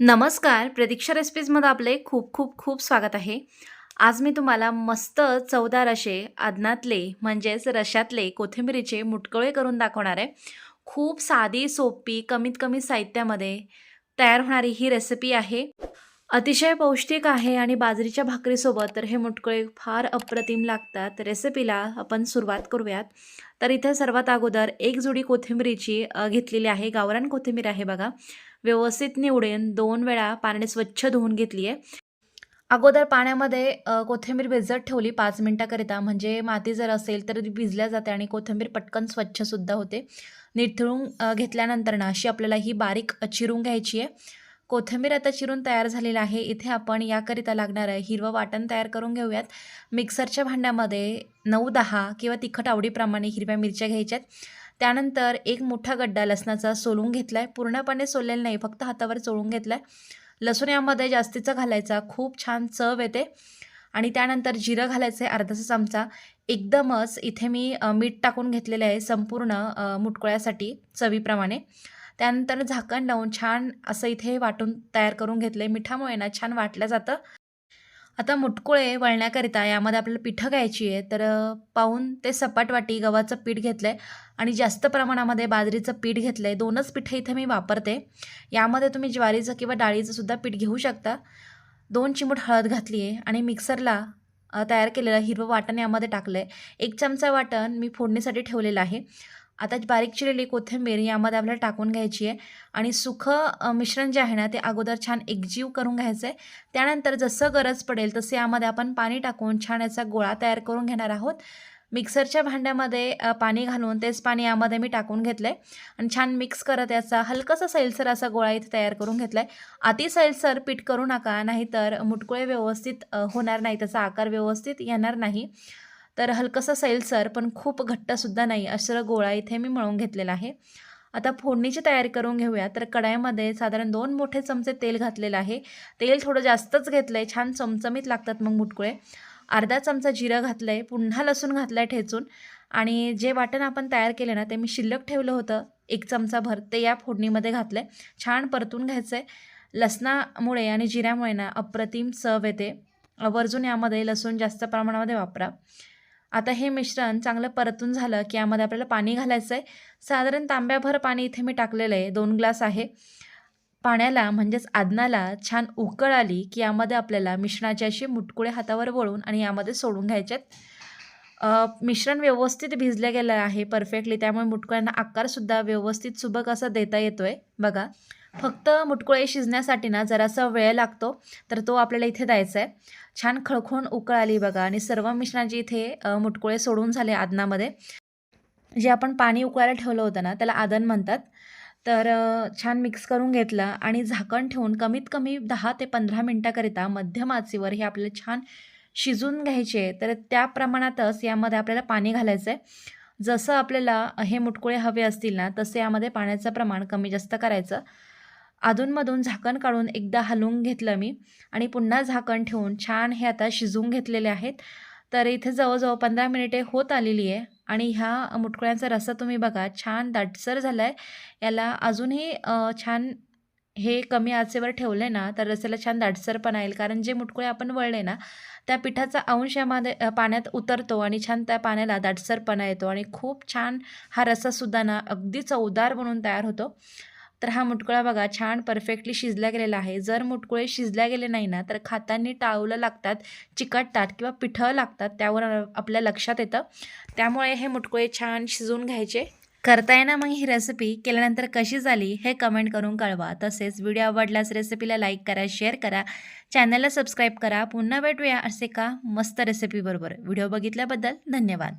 नमस्कार प्रतीक्षा रेसिपीजमध्ये आपले खूप खूप खूप स्वागत आहे. आज मी तुम्हाला मस्त चवदार असे अदनातले म्हणजेच रशातले कोथिंबिरीचे मुटकळे करून दाखवणार आहे. खूप साधी सोपी कमीत कमी साहित्यामध्ये तयार होणारी ही रेसिपी आहे. अतिशय पौष्टिक आहे आणि बाजरीच्या भाकरीसोबत तर हे मुटकळे फार अप्रतिम लागतात. रेसिपीला आपण सुरुवात करूयात. तर इथे सर्वात अगोदर एक जुडी कोथिंबीरीची घेतलेली आहे. गावरान कोथिंबीर आहे बघा. व्यवस्थित निवडून दोन वेळा पाण्याने स्वच्छ धुवून घेतली आहे. अगोदर पाण्यामध्ये कोथिंबीर भिजत ठेवली पाच मिनटाकरिता. म्हणजे माती जर असेल तर ती भिजल्या जाते आणि कोथिंबीर पटकन स्वच्छसुद्धा होते. निथळून घेतल्यानंतर ना अशी आपल्याला ही बारीक चिरून घ्यायची आहे. कोथिंबीर आता चिरून तयार झालेलं आहे. इथे आपण याकरिता लागणारं हिरवं वाटण तयार करून घेऊयात. मिक्सरच्या भांड्यामध्ये नऊ दहा किंवा तिखट आवडीप्रमाणे हिरव्या मिरच्या घ्यायच्यात. त्यानंतर एक मोठा गड्डा लसणाचा सोलून घेतला आहे पूर्णपणे सोललेला नाही फक्त हातावर चोळून घेतला आहे लसूण यामध्ये जास्तीचा घालायचा. खूप छान चव येते. आणि त्यानंतर जिरं घालायचं आहे अर्धाचा चमचा एकदमच इथे मी मीठ टाकून घेतलेलं आहे संपूर्ण मुटकुळ्यासाठी चवीप्रमाणे. त्यानंतर झाकण लावून छान असं इथे वाटून तयार करून घेतलं आहे मिठामुळे ना छान वाटलं जातं. आता मुटकुळे वळण्याकरिता यामध्ये आपल्याला पिठं घ्यायची आहे. तर पाहून ते सपाट वाटी गव्हाचं पीठ घेतलं आहे आणि जास्त प्रमाणामध्ये बाजरीचं पीठ घेतलं आहे दोनच पिठं इथे मी वापरते. यामध्ये तुम्ही ज्वारीचं किंवा डाळीचं सुद्धा पीठ घेऊ शकता. दोन चिमूट हळद घातली आहे आणि मिक्सरला तयार केलेलं हिरवं वाटण यामध्ये टाकलं आहे एक चमचा वाटण मी फोडणीसाठी ठेवलेलं आहे. आता बारीक चिरलेली कोथिंबीर यामध्ये आपल्याला टाकून घ्यायची आहे. आणि सुखं मिश्रण जे आहे ना ते अगोदर छान एकजीव करून घ्यायचं आहे त्यानंतर जसं गरज पडेल तसे यामध्ये आपण पाणी टाकून छान याचा गोळा तयार करून घेणार आहोत. मिक्सरच्या भांड्यामध्ये पाणी घालून तेच पाणी यामध्ये मी टाकून घेतलं आहे आणि छान मिक्स करत याचा हलकासा सैलसर असा गोळा इथे तयार करून घेतला आहे अति सैलसर पीठ करू नका नाहीतर मुटकुळे व्यवस्थित होणार नाही त्याचा आकार व्यवस्थित येणार नाही. तर हलकंसं सैलसर पण खूप घट्टसुद्धा नाही असं गोळा इथे मी मळून घेतलेला आहे. आता फोडणीची तयारी करून घेऊया. तर कढाईमध्ये साधारण दोन मोठे चमचे तेल घातलेलं आहे. तेल थोडं जास्तच घेतलं आहे छान चमचमीत लागतात मग मुटकुळे अर्धा चमचा जिरं घातलं आहे पुन्हा लसूण घातलं आहे ठेचून. आणि जे वाटण आपण तयार केले ना ते मी शिल्लक ठेवलं होतं एक चमचा भर ते या फोडणीमध्ये घातलं आहे छान परतून घ्यायचं आहे लसणामुळे आणि जिऱ्यामुळे ना अप्रतिम चव येते. आवर्जून यामध्ये लसूण जास्त प्रमाणामध्ये वापरा. आता हे मिश्रण चांगलं परतून झालं की यामध्ये आपल्याला पाणी घालायचं आहे साधारण तांब्याभर पाणी इथे मी टाकलेलं आहे. दोन ग्लास आहे. पाण्याला म्हणजेच आदनाला छान उकळ आली की यामध्ये आपल्याला मिश्रणाचे असे मुटकुळे हातावर वळून आणि यामध्ये सोडून घ्यायचेत मिश्रण व्यवस्थित भिजलं गेलं आहे परफेक्टली. त्यामुळे मुटकुळ्यांना आकारसुद्धा व्यवस्थित सुबक असा देता येतो आहे बघा. फक्त मुटकुळे शिजण्यासाठी ना जरासा वेळ लागतो तर तो आपल्याला इथे द्यायचा आहे छान खळखळून उकळ आली बघा आणि सर्व मिश्रणाची इथे मुटकुळे सोडून झाले आदनामध्ये. जे आपण पाणी उकळायला ठेवलं होतं ना त्याला आदन म्हणतात. तर छान मिक्स करून घेतलं आणि झाकण ठेवून कमीत कमी दहा ते पंधरा मिनटाकरिता मध्यम आचेवर हे आपल्याला छान शिजून घ्यायचे. तर त्या प्रमाणातच यामध्ये आपल्याला पाणी घालायचं आहे जसं आपल्याला हे मुटकुळे हवे असतील ना तसे यामध्ये पाण्याचं प्रमाण कमी जास्त करायचं. अधूनमधून झाकण काढून एकदा हलवून घेतलं मी आणि पुन्हा झाकण ठेवून छान हे आता शिजवून घेतलेले आहेत. तर इथे जवळजवळ पंधरा मिनिटे होत आलेली आहे आणि ह्या मुटकुळ्यांचा रस्सा तुम्ही बघा छान दाटसर झाला आहे याला अजूनही छान हे कमी आचेवर ठेवले ना तर रस्याला छान दाटसरपणा येईल कारण जे मुटकुळे आपण वळले ना त्या पिठाचा अंश यामध्ये पाण्यात उतरतो आणि छान त्या पाण्याला दाटसरपणा येतो आणि खूप छान हा रस्सासुद्धा ना अगदी चवदार बनून तयार होतो. तर हा मुटकुळा बघा छान परफेक्टली शिजला गेलेला आहे. जर मुटकुळे शिजल्या गेले नाही ना तर खातांनी टाळूला लागतात चिकटतात किंवा पिठं लागतात त्यावर आपल्या लक्षात येतं. त्यामुळे हे मुटकुळे छान शिजवून घ्यायचे. करताय ना मग ही रेसिपी केल्यानंतर कशी झाली? हे कमेंट करून कळवा. तसेच व्हिडिओ आवडल्यास रेसिपीला लाईक करा शेअर करा. चॅनलला सबस्क्राईब करा. पुन्हा भेटूया असे का मस्त रेसिपीबरोबर व्हिडिओ बघितल्याबद्दल धन्यवाद.